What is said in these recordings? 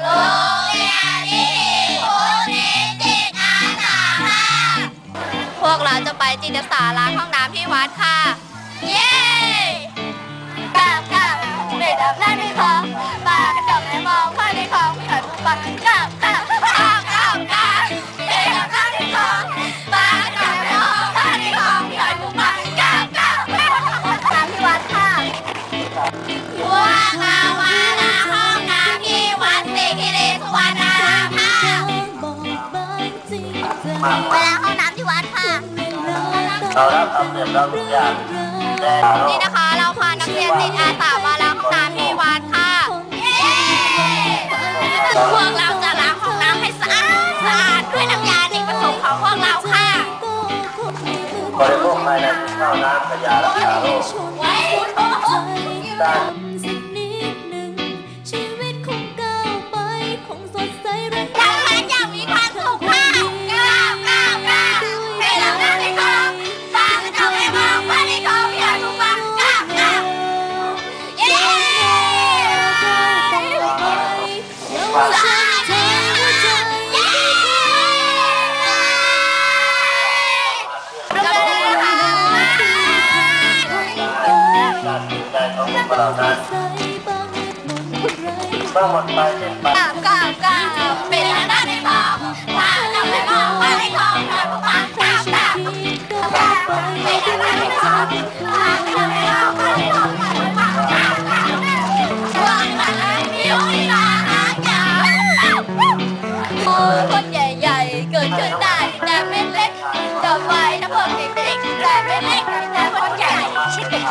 โรงเรียนนี้คุณมีจิตอาสาค่ะพวกเราจะไปจิตอาสาล้างห้องน้ำที่วัดค่ะ เย้กราบกราบเด็กดับหน้าในคลองปากระจับในมองข้าในของมีหอยปูปลากราบกราบกราบ ไปล้างห้องน้ำที่วัดค่ะ เรารับทำเสร็จแล้วทุกอย่างแต่นี่นะคะ เราพานักเรียนจิตอาสามาล้างห้องน้ำที่วัดค่ะเย้พวกเราจะล้างห้องน้ำให้สะอาดสะอาดด้วยน้ำยาอเนกประสงค์ของพวกเราค่ะบริโภคภายในข้าวน้ำขยะรักษาโรคไว้การสั เยาวชนชาวหัวใจการจิตใจของพวกเจะไว้นะพวกเด็กๆแต่ไม่เล็กแต่คนใหญ่ชิดเด็ก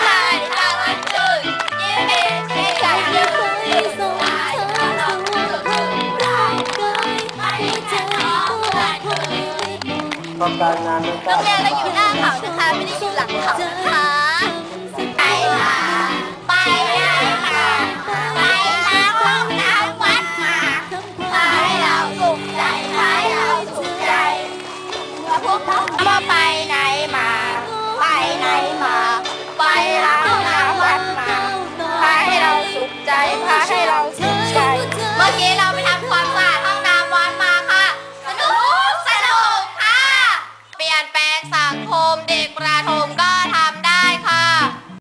ใครทางอันจืดยิ้มเองที่ใหญ่ยืนไปส่งทางสู่ควารงกายหัวใจก็คงไม่หมดเพราะการงานไม่โรงเรียนเราอยู่หน้าเขานะคะไม่ได้อยู่หลังเขานะคะ มาไปไหนมา ไปไหนมา ไปล้างน้ำวัดมาพาให้เราสุขใจพาให้เราสุขใจ เมื่อกี้เราไปทำความสะอาดห้องน้ำวัดมาค่ะ สนุกสนุกค่ะ เปลี่ยนแปลงสังคมเด็กประถมก็ทำ